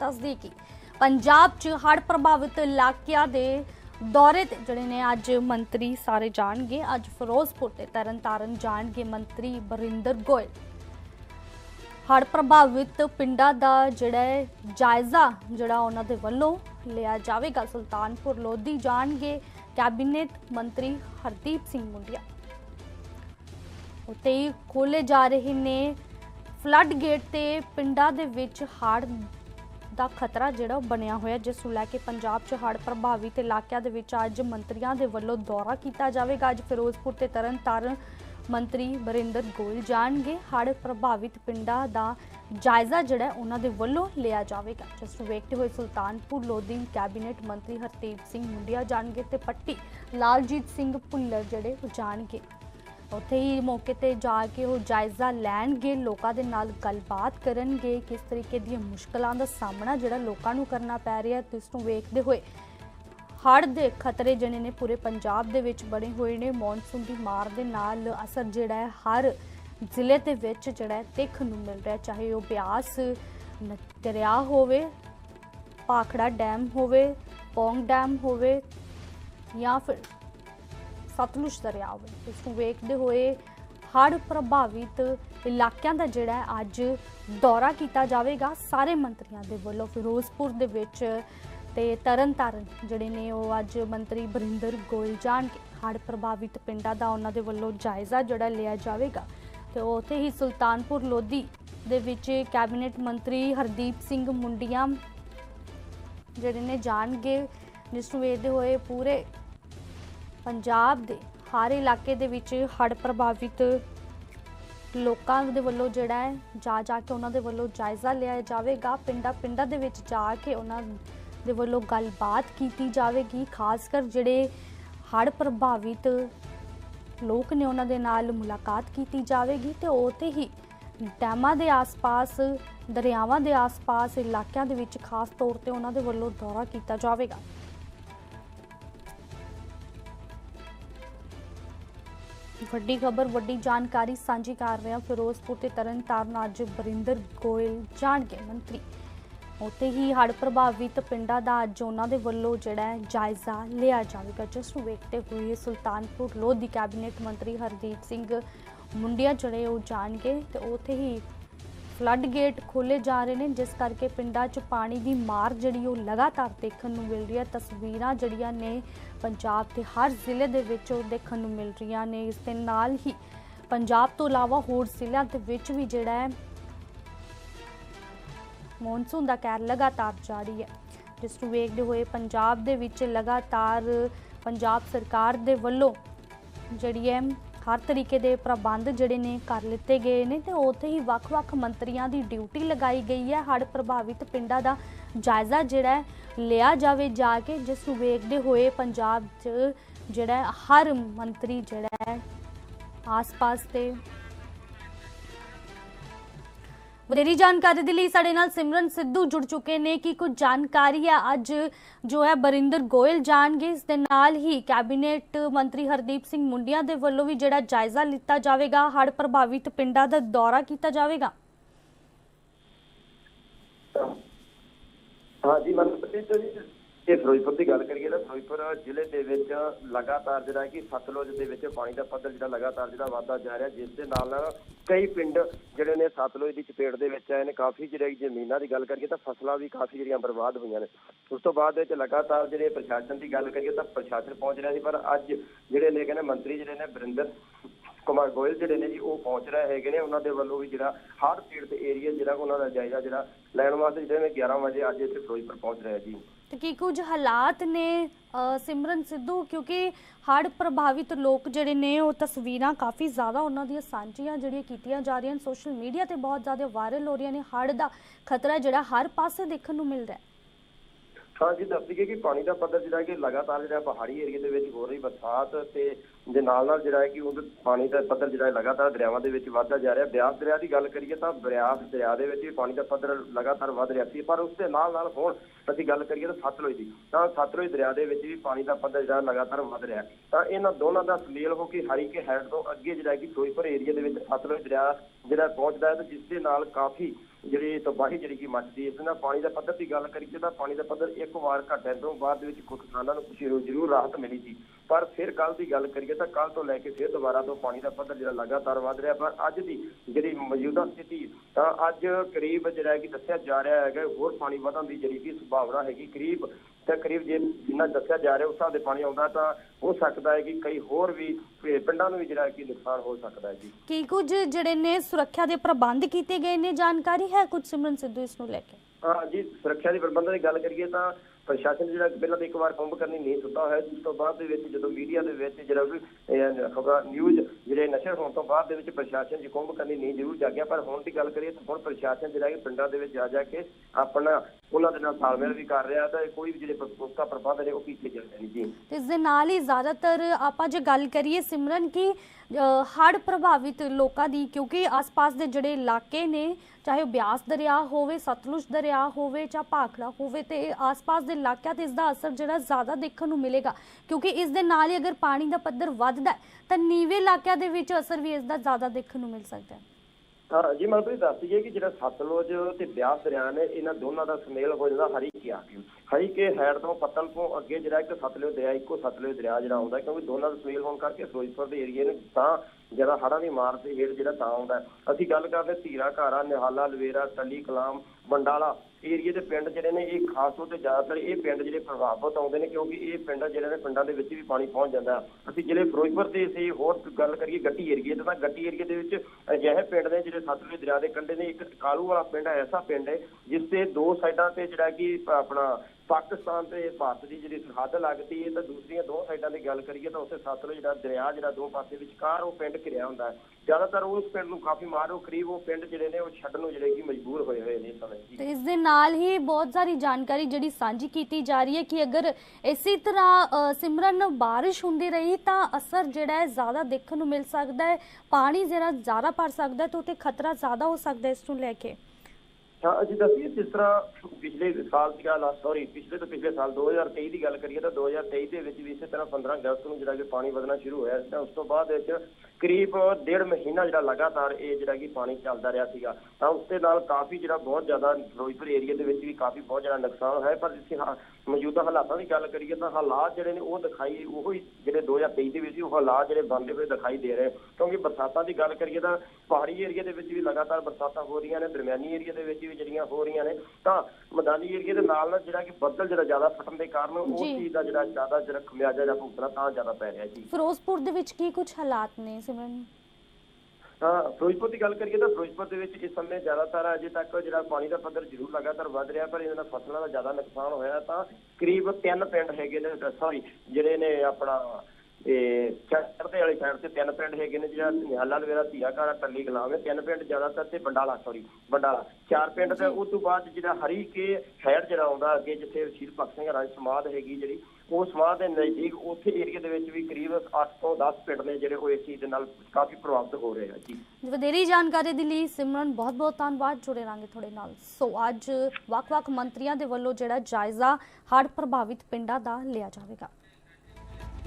ਦੱਸਦੀ ਕਿ ਪੰਜਾਬ 'ਚ ਹੜ੍ਹ ਪ੍ਰਭਾਵਿਤ ਇਲਾਕਿਆਂ ਦੇ ਦੌਰੇ ਤੇ ਜਿਹੜੇ ਨੇ ਅੱਜ ਮੰਤਰੀ ਸਾਰੇ ਜਾਣਗੇ। ਅੱਜ ਫਿਰੋਜ਼ਪੁਰ ਤੇ ਤਰਨਤਾਰਨ ਜਾਣਗੇ ਮੰਤਰੀ ਬਰਿੰਦਰ ਗੋਇਲ। ਹੜ੍ਹ ਪ੍ਰਭਾਵਿਤ ਪਿੰਡਾਂ ਦਾ ਜਿਹੜਾ ਜਾਇਜ਼ਾ ਜਿਹੜਾ ਉਹਨਾਂ ਦੇ ਵੱਲੋਂ ਲਿਆ ਜਾਵੇਗਾ। ਸੁਲਤਾਨਪੁਰ, ਲੋਧੀ ਜਾਣਗੇ ਕੈਬਨਿਟ ਮੰਤਰੀ ਹਰਦੀਪ ਸਿੰਘ ਮੁੰਡਿਆ। ਉੱਤੇ ਹੀ ਖੋਲੇ ਜਾ ਰਹੇ ਨੇ ਫਲੱਡ ਗੇਟ ਤੇ ਪਿੰਡਾਂ ਦੇ ਵਿੱਚ ਹੜ੍ਹ ਦਾ ਖਤਰਾ ਜਿਹੜਾ ਉਹ ਬਣਿਆ ਹੋਇਆ, ਜਿਸ ਨੂੰ ਲੈ ਕੇ ਪੰਜਾਬ 'ਚ ਹੜ੍ਹ ਪ੍ਰਭਾਵਿਤ ਇਲਾਕਿਆਂ ਦੇ ਵਿੱਚ ਅੱਜ ਮੰਤਰੀਆਂ ਦੇ ਵੱਲੋਂ ਦੌਰਾ ਕੀਤਾ ਜਾਵੇਗਾ। ਅੱਜ ਫਿਰੋਜ਼ਪੁਰ ਤੇ ਤਰਨਤਾਰਨ ਮੰਤਰੀ ਬਰਿੰਦਰ ਗੋਇਲ ਜਾਣਗੇ। ਹੜ੍ਹ ਪ੍ਰਭਾਵਿਤ ਪਿੰਡਾਂ ਦਾ ਜਾਇਜ਼ਾ ਜਿਹੜਾ ਉਹਨਾਂ ਦੇ ਵੱਲੋਂ ਲਿਆ ਜਾਵੇਗਾ। ਜਿਸ ਨੂੰ ਵੇਖਦੇ ਹੋਏ ਸੁਲਤਾਨਪੁਰ ਲੋਧੀ ਕੈਬਨਿਟ ਮੰਤਰੀ ਹਰਦੀਪ ਸਿੰਘ ਮੁੰਡਿਆ ਜਾਣਗੇ ਤੇ ਪੱਟੀ ਲਾਲਜੀਤ ਸਿੰਘ ਭੁੱਲਰ ਜਿਹੜੇ ਉਹ ਜਾਣਗੇ। ਉੱਥੇ ਹੀ ਮੌਕੇ ਤੇ ਜਾ ਕੇ ਉਹ ਜਾਇਜ਼ਾ ਲੈਣਗੇ, ਲੋਕਾਂ ਦੇ ਨਾਲ ਗੱਲਬਾਤ ਕਰਨਗੇ, ਕਿਸ ਤਰੀਕੇ ਦੀਆਂ ਮੁਸ਼ਕਲਾਂ ਦਾ ਸਾਹਮਣਾ ਜਿਹੜਾ ਲੋਕਾਂ ਨੂੰ ਕਰਨਾ ਪੈ ਰਿਹਾ ਤੇ ਇਸ ਨੂੰ ਵੇਖਦੇ ਹੋਏ ਹੜ੍ਹ ਦੇ ਖਤਰੇ ਜਿਹੜੇ ਨੇ ਪੂਰੇ ਪੰਜਾਬ ਦੇ ਵਿੱਚ ਬਣੇ ਹੋਏ ਨੇ। ਮੌਨਸੂਨ ਦੀ ਮਾਰ ਦੇ ਨਾਲ ਅਸਰ ਜਿਹੜਾ ਹੈ, ਹਰ ਜ਼ਿਲ੍ਹੇ ਦੇ ਵਿੱਚ ਜਿਹੜਾ ਹੈ ਦੇਖਣ ਨੂੰ ਮਿਲ ਰਿਹਾ ਚਾਹੇ ਉਹ ਬਿਆਸ ਦਰਿਆ ਹੋਵੇ, ਪਾਖੜਾ ਡੈਮ ਹੋਵੇ, ਪੌਂਗ ਡੈਮ ਹੋਵੇ ਜਾਂ ਫਿਰ ਸਤਲੁਜ ਦਰਿਆ ਹੋਵੇ ਇਸ ਨੂੰ ਵੇਖਦੇ ਹੋਏ ਹੜ੍ਹ ਪ੍ਰਭਾਵਿਤ ਇਲਾਕਿਆਂ ਦਾ ਜਿਹੜਾ ਅੱਜ ਦੌਰਾ ਕੀਤਾ ਜਾਵੇਗਾ। ਸਾਰੇ ਮੰਤਰੀਆਂ ਦੇ ਵੱਲੋਂ ਫਿਰੋਜ਼ਪੁਰ ਦੇ ਵਿੱਚ ਤੇ ਤਰਨਤਾਰਨ ਜਿਹੜੇ ਨੇ ਉਹ ਅੱਜ ਮੰਤਰੀ ਬਰਿੰਦਰ ਗੋਇਲ ਜਾਣਗੇ। ਹੜ੍ਹ ਪ੍ਰਭਾਵਿਤ ਪਿੰਡਾਂ ਦਾ ਉਹਨਾਂ ਦੇ ਵੱਲੋਂ ਜਾਇਜ਼ਾ ਜਿਹੜਾ ਲਿਆ ਜਾਵੇਗਾ। ਤੇ ਉੱਥੇ ਹੀ ਸੁਲਤਾਨਪੁਰ ਲੋਧੀ ਦੇ ਵਿੱਚ ਕੈਬਨਿਟ ਮੰਤਰੀ ਹਰਦੀਪ ਸਿੰਘ ਮੁੰਡੀਆਂ ਜਿਹੜੇ ਨੇ ਜਾਣਗੇ। ਜਿਸ ਨੂੰ ਵੇਖਦੇ ਹੋਏ ਪੂਰੇ ਪੰਜਾਬ ਦੇ ਹਰ ਇਲਾਕੇ ਦੇ ਵਿੱਚ ਹੜ੍ਹ ਪ੍ਰਭਾਵਿਤ ਲੋਕਾਂ ਦੇ ਵੱਲੋਂ ਜਿਹੜਾ ਹੈ, ਜਾ ਜਾ ਕੇ ਉਹਨਾਂ ਦੇ ਵੱਲੋਂ ਜਾਇਜ਼ਾ ਲਿਆ ਜਾਵੇਗਾ। ਪਿੰਡਾਂ ਪਿੰਡਾਂ ਦੇ ਵਿੱਚ ਜਾ ਕੇ ਉਹਨਾਂ ਦੇ ਵੱਲੋਂ ਗੱਲਬਾਤ ਕੀਤੀ ਜਾਵੇਗੀ। ਖਾਸ ਕਰ ਜਿਹੜੇ ਹੜ੍ਹ ਪ੍ਰਭਾਵਿਤ ਲੋਕ ਨੇ ਉਹਨਾਂ ਦੇ ਨਾਲ ਮੁਲਾਕਾਤ ਕੀਤੀ ਜਾਵੇਗੀ ਤੇ ਉੱਥੇ ਹੀ ਡੈਮਾਂ ਦੇ ਆਸ-ਪਾਸ, ਦਰਿਆਵਾਂ ਦੇ ਆਸ-ਪਾਸ ਇਲਾਕਿਆਂ ਦੇ ਵਿੱਚ ਖਾਸ ਤੌਰ ਤੇ ਉਹਨਾਂ ਦੇ ਵੱਲੋਂ ਦੌਰਾ ਕੀਤਾ ਜਾਵੇਗਾ। ਵੱਡੀ ਖਬਰ, ਵੱਡੀ ਜਾਣਕਾਰੀ ਸਾਂਝੀ ਕਰ ਰਹੇ ਹਾਂ ਫਿਰੋਜ਼ਪੁਰ ਤੇ ਤਰਨਤਾਰਨ ਅੱਜ ਬਰਿੰਦਰ ਗੋਇਲ ਜਾਣਗੇ ਮੰਤਰੀ। ਉੱਥੇ ਹੀ ਹੜ੍ਹ ਪ੍ਰਭਾਵਿਤ ਪਿੰਡਾਂ ਦਾ ਅੱਜ ਉਹਨਾਂ ਦੇ ਵੱਲੋਂ ਜਿਹੜਾ ਜਾਇਜ਼ਾ ਲਿਆ ਜਾਵੇਗਾ। ਜਿਸ ਨੂੰ ਵੇਖਦੇ ਹੋਏ ਸੁਲਤਾਨਪੁਰ ਲੋਧੀ ਕੈਬਨਿਟ ਮੰਤਰੀ ਹਰਦੀਪ ਸਿੰਘ ਮੁੰਡਿਆ ਜਿਹੜੇ ਉਹ ਜਾਣਗੇ ਤੇ ਉੱਥੇ ਹੀ ਫਲੱਡ ਗੇਟ ਖੋਲੇ ਜਾ ਰਹੇ ਨੇ, ਜਿਸ ਕਰਕੇ ਪਿੰਡਾਂ 'ਚ ਪਾਣੀ ਦੀ ਮਾਰ ਜਿਹੜੀ ਉਹ ਲਗਾਤਾਰ ਦੇਖਣ ਨੂੰ ਮਿਲ ਰਹੀ ਹੈ। ਤਸਵੀਰਾਂ ਜਿਹੜੀਆਂ ਨੇ ਪੰਜਾਬ ਦੇ ਹਰ ਜ਼ਿਲ੍ਹੇ ਦੇ ਵਿੱਚ ਉਹ ਦੇਖਣ ਨੂੰ ਮਿਲ ਰਹੀਆਂ ਨੇ। ਇਸ ਦੇ ਨਾਲ ਹੀ ਪੰਜਾਬ ਤੋਂ ਇਲਾਵਾ ਹੋਰ ਜ਼ਿਲ੍ਹਿਆਂ ਦੇ ਵਿੱਚ ਵੀ ਜਿਹੜਾ ਹੈ, ਮੌਨਸੂਨ ਦਾ ਕਹਿਰ ਲਗਾਤਾਰ ਜਾਰੀ ਹੈ। ਜਿਸ ਨੂੰ ਵੇਖਦੇ ਹੋਏ ਪੰਜਾਬ ਦੇ ਵਿੱਚ ਲਗਾਤਾਰ ਪੰਜਾਬ ਸਰਕਾਰ ਦੇ ਵੱਲੋਂ ਜਿਹੜੀ ਹੈ ਹਰ ਤਰੀਕੇ ਦੇ ਪ੍ਰਬੰਧ ਜਿਹੜੇ ਨੇ ਕਰ ਲਿੱਤੇ ਗਏ ਨੇ ਤੇ ਉੱਥੇ ਹੀ ਵੱਖ-ਵੱਖ ਮੰਤਰੀਆਂ ਦੀ ਡਿਊਟੀ ਲਗਾਈ ਗਈ ਹੈ। ਹੜ੍ਹ ਪ੍ਰਭਾਵਿਤ ਪਿੰਡਾਂ ਦਾ ਜਾਇਜ਼ਾ ਜਿਹੜਾ ਲਿਆ ਜਾਵੇ ਜਾ ਕੇ, ਜਿਸ ਨੂੰ ਵੇਖਦੇ ਹੋਏ ਪੰਜਾਬ 'ਚ ਜਿਹੜਾ ਹਰ ਮੰਤਰੀ ਜਿਹੜਾ ਹੈ, ਆਸ-ਪਾਸ ਤੇ ਵਧੇਰੀ ਜਾਣਕਾਰੀ ਦੇ ਲਈ ਸਾਡੇ ਨਾਲ ਸਿਮਰਨ ਸਿੱਧੂ ਜੁੜ ਚੁੱਕੇ ਨੇ ਕਿ ਕੁਝ ਜਾਣਕਾਰੀ ਹੈ। ਅੱਜ ਜੋ ਹੈ ਬਰਿੰਦਰ ਗੋਇਲ ਜਾਣਗੇ। ਇਸ ਦੇ ਨਾਲ ਹੀ ਕੈਬਨਿਟ ਮੰਤਰੀ ਹਰਦੀਪ ਸਿੰਘ ਮੁੰਡਿਆਂ ਦੇ ਵੱਲੋਂ ਵੀ ਜਿਹੜਾ ਜਾਇਜ਼ਾ ਲਿੱਤਾ ਜਾਵੇਗਾ, ਹੜ੍ਹ ਪ੍ਰਭਾਵਿਤ ਪਿੰਡਾਂ ਦਾ ਦੌਰਾ ਕੀਤਾ ਜਾਵੇਗਾ। ਹਾਂਜੀ ਮਨਪ੍ਰੀਤ ਜੀ ਜੇ ਫਿਰੋਜ਼ਪੁਰ ਦੀ ਗੱਲ ਕਰੀਏ ਤਾਂ ਫਿਰੋਜ਼ਪੁਰ ਜ਼ਿਲ੍ਹੇ ਦੇ ਵਿੱਚ ਲਗਾਤਾਰ ਜਿਹੜਾ ਕਿ ਸਤਲੁਜ ਦੇ ਵਿੱਚ ਪਾਣੀ ਦਾ ਪੱਧਰ ਜਿਹੜਾ ਲਗਾਤਾਰ ਜਿਹੜਾ ਵਧਦਾ ਜਾ ਰਿਹਾ, ਜਿਸ ਦੇ ਨਾਲ ਨਾਲ ਕਈ ਪਿੰਡ ਜਿਹੜੇ ਨੇ ਸਤਲੁਜ ਦੀ ਚਪੇਟ ਦੇ ਵਿੱਚ ਆਏ ਨੇ, ਕਾਫੀ ਜਿਹੜੇ ਜ਼ਮੀਨਾਂ ਦੀ ਗੱਲ ਕਰੀਏ ਤਾਂ ਫਸਲਾਂ ਵੀ ਕਾਫੀ ਜਿਹੜੀਆਂ ਬਰਬਾਦ ਹੋਈਆਂ ਨੇ। ਉਸ ਤੋਂ ਬਾਅਦ ਵਿੱਚ ਲਗਾਤਾਰ ਜਿਹੜੇ ਪ੍ਰਸ਼ਾਸਨ ਦੀ ਗੱਲ ਕਰੀਏ ਤਾਂ ਪ੍ਰਸ਼ਾਸਨ ਪਹੁੰਚ ਰਿਹਾ ਸੀ, ਪਰ ਅੱਜ ਜਿਹੜੇ ਨੇ ਕਹਿੰਦੇ ਮੰਤਰੀ ਜਿਹੜੇ ਨੇ ਬਰਿੰਦਰ ਕੁਮਾਰ ਗੋਇਲ ਜਿਹੜੇ ਨੇ ਜੀ, ਉਹ ਪਹੁੰਚ ਰਹੇ ਹੈਗੇ ਨੇ। ਉਹਨਾਂ ਦੇ ਵੱਲੋਂ ਵੀ ਜਿਹੜਾ ਹਰ ਪੀੜਤ ਏਰੀਆ ਜਿਹੜਾ ਉਹਨਾਂ ਦਾ ਜਾਇਜ਼ਾ ਜਿਹੜਾ ਲੈਣ ਵਾਸਤੇ ਜਿਹੜੇ ਨੇ 11 ਵਜੇ ਅੱਜ ਇੱਥੇ ਫਿਰੋਜ਼ਪੁਰ ਪਹੁੰਚ ਰਿਹਾ ਜੀ। ਤੇ ਕੀ ਕੁਝ ਹਾਲਾਤ ਨੇ ਸਿਮਰਨ ਸਿੱਧੂ? ਕਿਉਂਕਿ ਹੜ੍ਹ ਪ੍ਰਭਾਵਿਤ ਲੋਕ ਜਿਹੜੇ ਨੇ, ਉਹ ਤਸਵੀਰਾਂ ਕਾਫੀ ਜ਼ਿਆਦਾ ਉਹਨਾਂ ਦੀਆਂ ਸਾਂਝੀਆਂ ਜਿਹੜੀਆਂ ਕੀਤੀਆਂ ਜਾ ਰਹੀਆਂ ਨੇ। ਸੋਸ਼ਲ ਮੀਡੀਆ ਤੇ ਬਹੁਤ ਜ਼ਿਆਦਾ ਵਾਇਰਲ ਹੋ ਰਹੀਆਂ ਨੇ। ਹੜ੍ਹ ਦਾ ਖਤਰਾ ਜਿਹੜਾ ਹਰ ਪਾਸੇ ਦੇਖਣ ਨੂੰ ਮਿਲ ਰਿਹਾ ਹੈ। ਹਾਂ ਜੀ ਦੱਸ ਦਈਏ ਕਿ ਪਾਣੀ ਦਾ ਪੱਧਰ ਜਿਹੜਾ ਕਿ ਲਗਾਤਾਰ ਜਿਹੜਾ ਪਹਾੜੀ ਏਰੀਆ ਦੇ ਵਿੱਚ ਹੋ ਰਹੀ ਬਰਸਾਤ ਤੇ ਦੇ ਨਾਲ ਨਾਲ ਜਿਹੜਾ ਹੈ ਕਿ ਉਹ ਪਾਣੀ ਦਾ ਪੱਧਰ ਜਿਹੜਾ ਹੈ ਲਗਾਤਾਰ ਦਰਿਆਵਾਂ ਦੇ ਵਿੱਚ ਵਧਦਾ ਜਾ ਰਿਹਾ। ਬਿਆਸ ਦਰਿਆ ਦੀ ਗੱਲ ਕਰੀਏ ਤਾਂ ਬਿਆਸ ਦਰਿਆ ਦੇ ਵਿੱਚ ਵੀ ਪਾਣੀ ਦਾ ਪੱਧਰ ਲਗਾਤਾਰ ਵਧ ਰਿਹਾ ਸੀ, ਪਰ ਉਸ ਦੇ ਨਾਲ ਨਾਲ ਹੁਣ ਅਸੀਂ ਗੱਲ ਕਰੀਏ ਤਾਂ ਸਤਲੁਜ ਦੀ, ਤਾਂ ਸਤਲੁਜ ਦਰਿਆ ਦੇ ਵਿੱਚ ਵੀ ਪਾਣੀ ਦਾ ਪੱਧਰ ਜਿਹੜਾ ਲਗਾਤਾਰ ਵਧ ਰਿਹਾ। ਤਾਂ ਇਹਨਾਂ ਦੋਨਾਂ ਦਾ ਸੁਮੇਲ ਹੋ ਕੇ ਹਰੀ ਕੇ ਹੈਡ ਤੋਂ ਅੱਗੇ ਜਿਹੜਾ ਹੈ ਕਿ ਫਿਰੋਜ਼ਪੁਰ ਏਰੀਆ ਦੇ ਵਿੱਚ ਸਤਲੁਜ ਦਰਿਆ ਜਿਹੜਾ ਪਹੁੰਚਦਾ ਹੈ ਤੇ ਜਿਸ ਦੇ ਨਾਲ ਕਾਫੀ ਜਿਹੜੀ ਤਬਾਹੀ ਜਿਹੜੀ ਕਿ ਮੱਚਦੀ ਹੈ ਇਸ ਨਾਲ ਪਾਣੀ ਦਾ ਪੱਧਰ ਦੀ ਗੱਲ ਕਰੀਏ ਤਾਂ ਪਾਣੀ ਦਾ ਪੱਧਰ ਇੱਕ ਵਾਰ ਘਟਣ ਤੋਂ ਬਾਅਦ ਦੇ ਵਿੱਚ ਕਿਸਾਨਾਂ ਨੂੰ ਕੁਝ ਜ਼ਰੂਰ ਰਾਹਤ ਮਿਲੀ ਸੀ ਪਰ ਫਿਰ ਕੱਲ ਦੀ ਗੱਲ ਕਰੀਏ ਤਾਂ ਕੱਲ ਤੋਂ ਲੈ ਕੇ ਫਿਰ ਦੁਬਾਰਾ ਤੋਂ ਪਾਣੀ ਦਾ ਪੱਧਰ ਜਿਹੜਾ ਲਗਾਤਾਰ ਵਧ ਰਿਹਾ, ਪਰ ਅੱਜ ਦੀ ਜਿਹੜੀ ਮੌਜੂਦਾ ਸਥਿਤੀ ਤਾਂ ਅੱਜ ਕਰੀਬ ਜਿਹੜਾ ਹੈ ਕਿ ਦੱਸਿਆ ਜਾ ਰਿਹਾ ਹੈਗਾ, ਹੋਰ ਪਾਣੀ ਵਧਣ ਦੀ ਜਿਹੜੀ ਕਿ ਸੰਭਾਵਨਾ ਹੈਗੀ, ਕਰੀਬ ਕਰੀਬ ਜੇ ਜਿੰਨਾ ਦੱਸਿਆ ਜਾ ਰਿਹਾ ਉਸ ਹਿਸਾਬ ਦੇ ਪਾਣੀ ਆਉਂਦਾ ਤਾਂ ਹੋ ਸਕਦਾ ਹੈ ਕਿ ਕਈ ਹੋਰ ਵੀ ਪਿੰਡਾਂ ਨੂੰ ਵੀ ਜਿਹੜਾ ਕਿ ਨੁਕਸਾਨ ਹੋ ਸਕਦਾ ਹੈ ਜੀ। ਕੀ ਕੁਝ ਜਿਹੜੇ ਨੇ ਸੁਰੱਖਿਆ ਦੇ ਪ੍ਰਬੰਧ ਕੀਤੇ ਗਏ ਨੇ? ਜਾਣਕਾਰੀ ਹੈ ਕੁਝ ਸਿਮਰਨ ਸਿੱਧੂ ਇਸ ਨੂੰ ਲੈ ਕੇ। ਹਾਂ ਜੀ ਸੁਰੱਖਿਆ ਦੇ ਪ੍ਰਬੰਧਾਂ ਦੀ ਗੱਲ ਕਰੀਏ ਤਾਂ ਪ੍ਰਸ਼ਾਸਨ ਜਿਹੜਾ ਪਹਿਲਾਂ ਤਾਂ ਇੱਕ ਵਾਰ ਕੁੰਭ ਕਰਨੀ ਨਹੀਂ ਸੁੱਤਾ ਹੋਇਆ। ਜਿਸ ਤੋਂ ਬਾਅਦ ਦੇ ਵਿੱਚ ਜਦੋਂ ਮੀਡੀਆ ਦੇ ਵਿੱਚ ਜਿਹੜਾ ਵੀ ਖਬਰਾਂ ਨਿਊਜ਼ ਜਿਹੜੇ ਨਸ਼ਰ ਹੋਣ ਤੋਂ ਬਾਅਦ ਦੇ ਵਿੱਚ ਪ੍ਰਸ਼ਾਸਨ ਜੀ ਕੁੰਭ ਕਰਨੀ ਨਹੀਂ ਜ਼ਰੂਰ ਜਾਗਿਆ। ਪਰ ਹੁਣ ਦੀ ਗੱਲ ਕਰੀਏ ਤਾਂ ਹੁਣ ਪ੍ਰਸ਼ਾਸਨ ਜਿਹੜਾ ਕਿ ਪਿੰਡਾਂ ਦੇ ਵਿੱਚ ਜਾ ਜਾ ਕੇ ਆਪਣਾ ਉਹਨਾਂ ਦੇ ਨਾਲ ਤਾਲਮੇਲ ਵੀ ਕਰ ਰਿਹਾ ਤਾਂ ਕੋਈ ਵੀ ਜਿਹੜੇ ਪੁਖਤਾ ਪ੍ਰਬੰਧ ਨੇ ਉਹ ਕੀਤੇ ਜਾ ਰਹੇ ਨੇ ਜੀ। ਤੇ ਇਸ ਦੇ ਨਾਲ ਹੀ ਜ਼ਿਆਦਾਤਰ ਆਪਾਂ ਜੇ ਗੱਲ ਕਰੀਏ ਸਿਮਰਨ ਕੀ ਹੜ ਪ੍ਰਭਾਵਿਤ ਲੋਕਾਂ ਦੀ ਕਿਉਂਕਿ ਆਸ-ਪਾਸ ਦੇ ਜਿਹੜੇ ਇਲਾਕੇ ਨੇ, ਚਾਹੇ ਉਹ ਬਿਆਸ ਦਰਿਆ ਹੋਵੇ, ਸਤਲੁਜ ਦਰਿਆ ਹੋਵੇ ਜਾਂ ਭਾਖੜਾ ਹੋਵੇ ਤੇ ਆਸ-ਪਾਸ ਦੇ ਇਲਾਕਿਆਂ ਤੇ ਇਸ ਦਾ ਅਸਰ ਜਿਹੜਾ ਜ਼ਿਆਦਾ ਦੇਖਣ ਨੂੰ ਮਿਲੇਗਾ। ਕਿਉਂਕਿ ਇਸ ਦੇ ਨਾਲ ਹੀ ਅਗਰ ਪਾਣੀ ਦਾ ਪੱਧਰ ਵੱਧਦਾ ਤਾਂ ਨੀਵੇਂ ਇਲਾਕਿਆਂ ਦੇ ਵਿੱਚ ਅਸਰ ਵੀ ਇਸ ਦਾ ਜ਼ਿਆਦਾ ਦੇਖਣ ਨੂੰ ਮਿਲ ਸਕਦਾ ਹੈ। ਜੀ ਮਨਪ੍ਰੀਤ ਦੱਸ ਦਈਏ ਕਿ ਜਿਹੜਾ ਸਤਲੁਜ ਤੇ ਬਿਆਸ ਦਰਿਆ ਨੇ, ਇਹਨਾਂ ਦੋਨਾਂ ਦਾ ਸੁਮੇਲ ਹੋ ਜਾਂਦਾ ਹਰੀਕੇ ਆ ਕੇ ਹਰੀਕੇ ਹੈੜ ਤੋਂ ਪੱਤਨ ਤੋਂ ਅੱਗੇ ਜਿਹੜਾ ਇੱਕ ਸਤਲੁਜ ਦਰਿਆ, ਇੱਕੋ ਸਤਲੁਜ ਦਰਿਆ ਜਿਹੜਾ ਆਉਂਦਾ ਕਿਉਂਕਿ ਦੋਨਾਂ ਦਾ ਸੁਮੇਲ ਹੋਣ ਕਰਕੇ ਫਿਰੋਜ਼ਪੁਰ ਦੇ ਏਰੀਏ ਨੂੰ ਤਾਂ ਜਿਹੜਾ ਹੜ੍ਹਾਂ ਦੀ ਮਾਰ ਦੇ ਹੇਠ ਜਿਹੜਾ ਤਾਂ ਆਉਂਦਾ ਅਸੀਂ ਗੱਲ ਕਰਦੇ ਧੀਰਾ ਘਾਰਾ, ਨਿਹਾਲਾ, ਲਵੇਰਾ, ਟੱਲੀ, ਕਲਾਮ, ਬੰਡਾਲਾ। ਏਰੀਏ ਦੇ ਪਿੰਡ ਜਿਹੜੇ ਨੇ, ਇਹ ਖਾਸ ਤੌਰ ਤੇ ਜ਼ਿਆਦਾਤਰ ਇਹ ਪਿੰਡ ਜਿਹੜੇ ਪ੍ਰਭਾਵਿਤ ਆਉਂਦੇ ਨੇ, ਕਿਉਂਕਿ ਇਹ ਪਿੰਡ ਜਿਹੜੇ ਨੇ, ਪਿੰਡਾਂ ਦੇ ਵਿੱਚ ਵੀ ਪਾਣੀ ਪਹੁੰਚ ਜਾਂਦਾ। ਅਸੀਂ ਜ਼ਿਲ੍ਹੇ ਫਿਰੋਜ਼ਪੁਰ ਦੇ ਸੀ ਹੋਰ ਗੱਲ ਕਰੀਏ ਗੱਟੀ ਏਰੀਏ ਤੇ ਤਾਂ ਗੱਟੀ ਏਰੀਏ ਦੇ ਵਿੱਚ ਅਜਿਹੇ ਪਿੰਡ ਨੇ, ਜਿਹੜੇ ਸਤਲੁਜ ਦਰਿਆ ਦੇ ਕੰਢੇ ਨੇ, ਇੱਕ ਕਾਲੂ ਵਾਲਾ ਪਿੰਡ, ਐਸਾ ਪਿੰਡ ਹੈ, ਜਿਸ ਤੇ ਦੋ ਸਾਈਡਾਂ ਤੇ ਜਿਹੜਾ ਕਿ ਆਪਣਾ ਪਾਕਿਸਤਾਨ ਤੇ ਭਾਰਤ ਦੀ ਜਿਹੜੀ ਸਰਹੱਦ ਲੱਗਦੀ ਹੈ, ਤਾਂ ਦੂਸਰੀਆਂ ਦੋ ਸਾਈਡਾਂ ਦੀ ਗੱਲ ਕਰੀਏ ਤਾਂ ਉੱਥੇ ਸਤਲੁਜ ਜਿਹੜਾ ਦਰਿਆ, ਜਿਹੜਾ ਦੋ ਪਾਸੇ ਵਿਚਕਾਰ ਉਹ ਪਿੰਡ ਘਿਰਿਆ ਹੁੰਦਾ ਹੈ। ਜ਼ਿਆਦਾਤਰ ਉਸ ਪਿੰਡ ਨੂੰ ਕਾਫੀ ਮਾਰ ਕਰੀਬ ਉਹ ਪਿੰਡ ਜਿਹੜੇ ਨੇ ਉਹ ਛੱਡਣ ਨੂੰ ਜਿਹੜੇ ਕਿ ਮਜਬੂਰ ਹੋਏ ਹੋਏ ਨੇ ਇਸ ਜੀ ਤੇ ਇਸ ਦੇ ਨਾਲ ਹੀ ਬਹੁਤ ਸਾਰੀ ਜਾਣਕਾਰੀ ਜਿਹੜੀ ਸਾਂਝੀ ਕੀਤੀ ਜਾ ਰਹੀ ਹੈ ਕਿ ਅਗਰ ਇਸੇ ਤਰ੍ਹਾਂ ਸਿਮਰਨ ਬਾਰਿਸ਼ ਹੁੰਦੀ ਰਹੀ ਤਾਂ ਅਸਰ ਜਿਹੜਾ ਹੈ ਜ਼ਿਆਦਾ ਦੇਖਣ ਨੂੰ ਮਿਲ ਸਕਦਾ ਹੈ, ਪਾਣੀ ਜਿਹੜਾ ਜ਼ਿਆਦਾ ਭਰ ਸਕਦਾ ਹੈ ਤਾਂ ਉਤੇ ਖਤਰਾ ਜ਼ਿਆਦਾ ਹੋ ਸਕਦਾ ਹੈ ਇਸ ਨੂੰ ਲੈ ਕੇ। ਹਾਂ ਅਸੀਂ ਦੱਸੀਏ ਜਿਸ ਤਰ੍ਹਾਂ ਪਿਛਲੇ ਸਾਲ ਦੀ ਗੱਲ ਸੌਰੀ ਪਿਛਲੇ ਤੋਂ ਪਿਛਲੇ ਸਾਲ 2023 ਦੀ ਗੱਲ ਕਰੀਏ ਤਾਂ 2023 ਦੇ ਵਿੱਚ ਵੀ ਇਸੇ ਤਰ੍ਹਾਂ 15 ਅਗਸਤ ਨੂੰ ਜਿਹੜਾ ਕਿ ਪਾਣੀ ਵਧਣਾ ਸ਼ੁਰੂ ਹੋਇਆ ਸੀ ਤਾਂ ਉਸ ਤੋਂ ਬਾਅਦ ਵਿੱਚ ਕਰੀਬ ਡੇਢ ਮਹੀਨਾ ਜਿਹੜਾ ਲਗਾਤਾਰ ਇਹ ਜਿਹੜਾ ਕਿ ਪਾਣੀ ਚੱਲਦਾ ਰਿਹਾ ਸੀਗਾ ਤਾਂ ਉਸ ਦੇ ਨਾਲ ਕਾਫੀ ਜਿਹੜਾ ਬਹੁਤ ਜ਼ਿਆਦਾ ਫਿਰੋਜ਼ਪੁਰ ਏਰੀਆ ਦੇ ਵਿੱਚ ਵੀ ਕਾਫੀ ਬਹੁਤ ਜ਼ਿਆਦਾ ਨੁਕਸਾਨ ਹੋਇਆ। ਪਰ ਜਿਸ ਮੌਜੂਦਾ ਹਾਲਾਤਾਂ ਦੀ ਗੱਲ ਕਰੀਏ ਤਾਂ ਹਾਲਾਤ ਜਿਹੜੇ ਨੇ ਉਹ ਦਿਖਾਈ ਉਹ ਹੀ ਜਿਹੜੇ 2023 ਦੇ ਵਿੱਚ ਸੀ ਉਹ ਹਾਲਾਤ ਜਿਹੜੇ ਬਣਦੇ ਹੋਏ ਦਿਖਾਈ ਦੇ ਰਹੇ। ਕਿਉਂਕਿ ਬਰਸਾਤਾਂ ਦੀ ਗੱਲ ਕਰੀਏ ਤਾਂ ਪਹਾੜੀ ਏਰੀਆ ਦੇ ਵਿੱਚ ਵੀ ਲਗਾਤਾਰ ਬਰਸਾਤਾਂ ਹੋ ਰਹੀਆਂ ਨੇ ਦਰਮਿਆਨੀ ਏਰੀਆ ਦੇ ਵਿੱਚ ਵੀ ਜਿਹੜੀਆਂ ਹੋ ਰਹੀਆਂ ਨੇ ਤਾਂ ਮੈਦਾਨੀ ਏਰੀਆ ਦੇ ਨਾਲ ਨਾਲ ਜਿਹੜਾ ਕਿ ਬੱਦਲ ਜਿਹੜਾ ਜ਼ਿਆਦਾ ਫਟਣ ਦੇ ਕਾਰਨ ਉਹ। ਚੀਜ਼ ਦਾ ਜਿਹੜਾ ਜ਼ਿਆਦਾ ਜਿਹੜਾ ਖਮਿਆਜਾ ਜਾਂ ਭੁਗਤਣਾ ਤਾਂ ਜ਼ਿਆਦਾ ਪੈ ਰਿਹਾ ਜੀ। ਫਿਰੋਜ਼ਪੁਰ ਦੇ ਵਿੱਚ ਕੀ ਕੁਝ ਹਾਲਾਤ ਨੇ ਸਿਮਰਨ ਹਾਂ ਫਿਰੋਜ਼ਪੁਰ ਦੀ ਗੱਲ ਕਰੀਏ ਤਾਂ ਫਿਰੋਜ਼ਪੁਰ ਦੇ ਵਿੱਚ ਇਸ ਸਮੇਂ ਜ਼ਿਆਦਾਤਰ ਅਜੇ ਤੱਕ ਜਿਹੜਾ ਪਾਣੀ ਦਾ ਪੱਧਰ ਜ਼ਰੂਰ ਲਗਾਤਾਰ ਵੱਧ ਰਿਹਾ ਪਰ ਇਹਨਾਂ ਦਾ ਫਸਲਾਂ ਦਾ ਜ਼ਿਆਦਾ ਨੁਕਸਾਨ ਹੋਇਆ ਤਾਂ ਕਰੀਬ ਤਿੰਨ ਪਿੰਡ ਹੈਗੇ ਨੇ ਸੌਰੀ ਜਿਹੜੇ ਨੇ ਆਪਣਾ ਇਹ ਚੜ੍ਹਦੇ ਵਾਲੀ ਸਾਈਡ ਤੇ ਤਿੰਨ ਪਿੰਡ ਹੈਗੇ ਨੇ ਜਿਹੜਾ ਨਿਹਾਲਾ ਲਵੇਰਾ ਧੀਆ ਘਾਰਾ ਟੱਲੀ ਗਲਾਮ ਹੈ ਤਿੰਨ ਪਿੰਡ ਜ਼ਿਆਦਾਤਰ ਤੇ ਬੰਡਾਲਾ ਸੌਰੀ ਬੰਡਾਲਾ। ਚਾਰ ਪਿੰਡ ਤੇ ਉਸ ਤੋਂ ਬਾਅਦ ਜਿਹੜਾ ਹਰੀ ਕੇ ਹੈਡ ਜਿਹੜਾ ਆਉਂਦਾ ਅੱਗੇ ਜਿੱਥੇ ਸ਼ਹੀਦ ਭਗਤ ਸਿੰਘ ਰਾਜ ਸਮਾਧ ਹੈਗੀ ਜਿਹੜੀ ਉਹ ਸਮਾਧ ਦੇ ਨਜ਼ਦੀਕ ਉੱਥੇ ਏਰੀਆ ਦੇ ਵਿੱਚ ਵੀ ਕਰੀਬ 8 ਤੋਂ 10 ਪਿੰਡ ਨੇ ਜਿਹੜੇ ਉਹ ਇਸ ਚੀਜ਼ ਦੇ ਨਾਲ ਕਾਫੀ ਪ੍ਰਭਾਵਿਤ ਹੋ ਰਹੇ ਆ ਜੀ। ਵਧੇਰੀ ਜਾਣਕਾਰੀ ਦੇ ਲਈ ਸਿਮਰਨ, ਬਹੁਤ ਬਹੁਤ ਧੰਨਵਾਦ। ਜੁੜੇ ਰਾਂਗੇ ਤੁਹਾਡੇ ਨਾਲ। ਸੋ ਅੱਜ ਵੱਖ-ਵੱਖ ਮੰਤਰੀਆਂ ਦੇ ਵੱਲੋਂ ਜਿਹੜਾ ਜਾਇਜ਼ਾ ਹੜ੍ਹ ਪ੍ਰਭਾਵਿਤ ਪਿੰਡਾਂ ਦਾ ਲਿਆ ਜਾਵੇਗਾ।